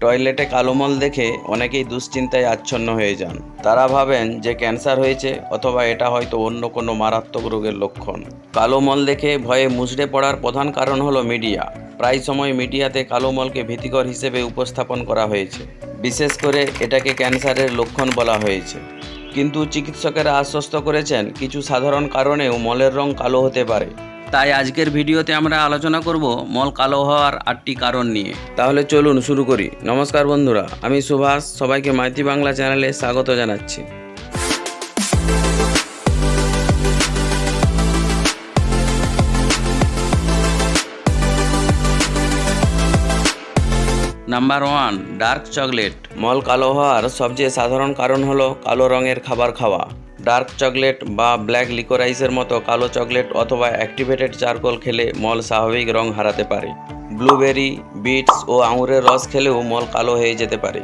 টয়লেটে কালো মল দেখে অনেকেই দুশ্চিন্তায় আচ্ছন্ন হয়ে যান। তারা ভাবেন যে ক্যান্সার হয়েছে অথবা এটা হয়তো অন্য কোনো মারাত্মক রোগের লক্ষণ। কালো মল দেখে ভয়ে মুচড়ে পড়ার প্রধান কারণ হলো মিডিয়া। প্রায় সময় মিডিয়াতে কালো মলকে ভীতিকর হিসেবে উপস্থাপন করা হয়েছে। বিশেষ করে এটাকে ক্যান্সারের লক্ষণ বলা হয়েছে। কিন্তু চিকিৎসকেরা আশ্বস্ত করেছেন কিছু সাধারণ কারণেও মলের রং কালো হতে পারে। তাই আজকের ভিডিওতে আমরা আলোচনা করব মল কালো হওয়ার আটটি কারণ নিয়ে। তাহলে চলুন শুরু করি। নমস্কার বন্ধুরা, আমি সুভাষ, সবাইকে মাইতি বাংলা চ্যানেলে স্বাগত জানাচ্ছি। নাম্বার ওয়ান ডার্ক চকলেট মল কালো হওয়ার সবচেয়ে সাধারণ কারণ হলো কালো রঙের খাবার খাওয়া। ডার্ক চকলেট বা ব্ল্যাক লিকোরাইসের মতো কালো চকলেট অথবা অ্যাক্টিভেটেড চারকোল খেলে মল স্বাভাবিক রং হারাতে পারে। ব্লুবেরি, বিটস ও আঙুরের রস খেলেও মল কালো হয়ে যেতে পারে।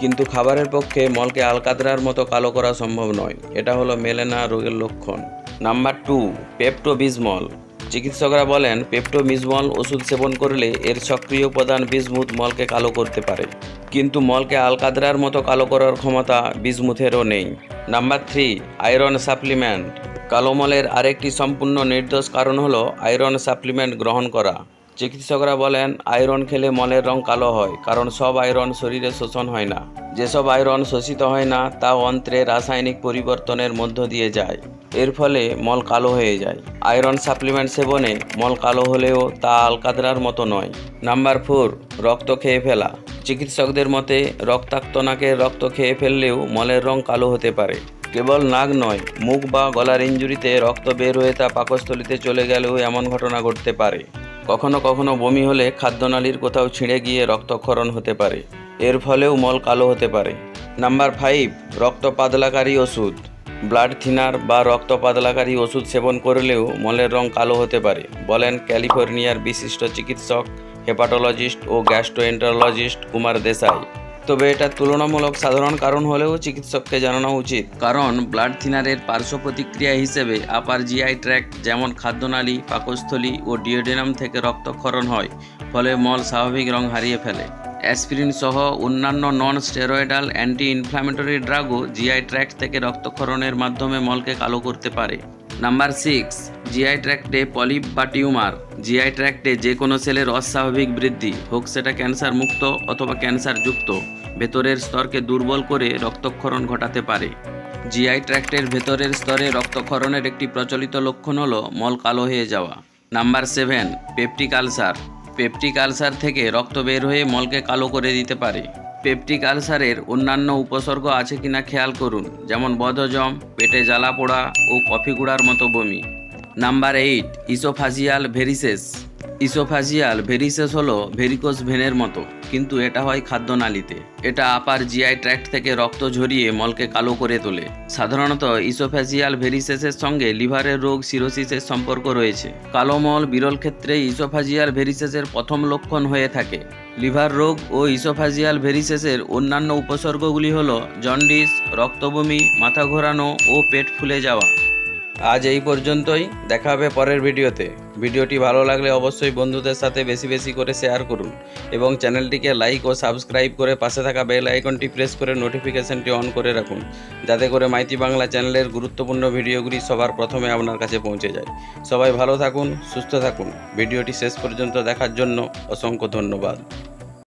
কিন্তু খাবারের পক্ষে মলকে আলকাতরার মতো কালো করা সম্ভব নয়। এটা হলো মেলেনা রোগের লক্ষণ। Number two, pepto bismol. চিকিৎসকরা বলেন পেপটোমিজমল ওষুধ সেবন করলে এর সক্রিয় উপাদান বিজমুথ মলকে কালো করতে পারে। কিন্তু মলকে আলকাদরার মতো কালো করার ক্ষমতা বিজমুথেরও নেই। Number three, iron supplement. কালো মলের আরেকটি সম্পূর্ণ নির্দোষ কারণ হলো আয়রন সাপ্লিমেন্ট গ্রহণ করা। চিকিৎসকরা বলেন, আয়রন খেলে মলের রং কালো হয়, কারণ সব আয়রন শরীরে শোষণ হয় না। যেসব আয়রন শোষিত হয় না, তা অন্ত্রে রাসায়নিক পরিবর্তনের মধ্য দিয়ে যায়। এর ফলে মল কালো হয়ে যায়। আয়রন সাপ্লিমেন্ট সেবনে মল কালো হলেও তা আলকাতরার মতো নয়। নাম্বার ফোর, রক্ত খেয়ে ফেলা। চিকিৎসকদের মতে, রক্তাক্ত নাকের রক্ত খেয়ে ফেললেও মলের রং কালো হতে পারে। কেবল নাক নয়, মুখ বা গলার ইঞ্জুরিতে রক্ত বের হয়ে তা পাকস্থলিতে চলে গেলেও এমন ঘটনা ঘটতে পারে। কখনো কখনো বমি হলে খাদ্যনালীর কোথাও ছিঁড়ে গিয়ে রক্তক্ষরণ হতে পারে। এর ফলেও মল কালো হতে পারে। নাম্বার ফাইভ, রক্ত পাতলাকারী ওষুধ। ব্লাড থিনার বা রক্ত পাতলাকারী ওষুধ সেবন করলেও মলের রং কালো হতে পারে, বলেন ক্যালিফোর্নিয়ার বিশিষ্ট চিকিৎসক, হেপাটোলজিস্ট ও গ্যাস্ট্রোএন্টারোলজিস্ট কুমার দেশাই। তবে এটা তুলনামূলক সাধারণ কারণ হলেও চিকিৎসককে জানানো উচিত, কারণ ব্লাড থিনারের পার্শ্ব প্রতিক্রিয়া হিসেবে আপার জিআই ট্র্যাক যেমন খাদ্যনালী, পাকস্থলী ও ডিওডেনাম থেকে রক্তক্ষরণ হয়, ফলে মল স্বাভাবিক রং হারিয়ে ফেলে। অ্যাসপিরিন সহ অন্যান্য নন স্টেরয়েডাল অ্যান্টি ইনফ্ল্যামেটরি ড্রাগও জিআই ট্র্যাক্ট থেকে রক্তক্ষরণের মাধ্যমে মলকে কালো করতে পারে। নাম্বার সিক্স জিআই ট্র্যাক্টে পলিপ বা টিউমার জিআই ট্র্যাক্টে যে কোনো সেলের অস্বাভাবিক বৃদ্ধি। হোক সেটা ক্যান্সার মুক্ত অথবা ক্যান্সার যুক্ত। ভেতরের স্তরকে দুর্বল করে রক্তক্ষরণ ঘটাতে পারে। জিআই ট্র্যাক্টের ভেতরের স্তরে রক্তক্ষরণের একটি প্রচলিত লক্ষণ হলো মল কালো হয়ে যাওয়া। Number seven peptic ulcer peptic ulcer থেকে রক্ত বের হয়ে মলকে কালো করে দিতে পারে। পেপটিক আলসারের অন্যান্য উপসর্গ আছে কিনা খেয়াল করুন, যেমন বদহজম, পেটে জ্বালা পোড়া ও কফি গুঁড়ার মতো বমি। Number eight, ইসোফাজিয়াল ভেরিসেস। ইসোফাজিয়াল ভেরিসেস হলো ভেরিকোস ভেনের মতো, কিন্তু এটা হয় খাদ্যনালীতে। এটা আপার জিআই ট্র্যাক্ট থেকে রক্ত ঝরিয়ে মলকে কালো করে তোলে। সাধারণত ইসোফ্যাজিয়াল ভেরিসেসের সঙ্গে লিভারের রোগ সিরোসিসের সম্পর্ক রয়েছে। কালো মল বিরল ক্ষেত্রে ইসোফাজিয়াল ভেরিসেসের প্রথম লক্ষণ হয়ে থাকে। লিভার রোগ ও ইসোফাজিয়াল ভেরিসেসের অন্যান্য উপসর্গগুলি হলো জন্ডিস, রক্তবমি, মাথা ঘোরানো ও পেট ফুলে যাওয়া। আজ এই পর্যন্তই, দেখা হবে পরের ভিডিওতে। ভিডিওটি ভালো লাগলে অবশ্যই বন্ধুদের সাথে বেশি বেশি করে শেয়ার করুন এবং চ্যানেলটিকে লাইক ও সাবস্ক্রাইব করে পাশে থাকা বেল আইকনটি প্রেস করে নোটিফিকেশনটি অন করে রাখুন, যাতে করে মাইতি বাংলা চ্যানেলের গুরুত্বপূর্ণ ভিডিওগুলি সবার প্রথমে আপনার কাছে পৌঁছে যায়। সবাই ভালো থাকুন, সুস্থ থাকুন। ভিডিওটি শেষ পর্যন্ত দেখার জন্য অসংখ্য ধন্যবাদ।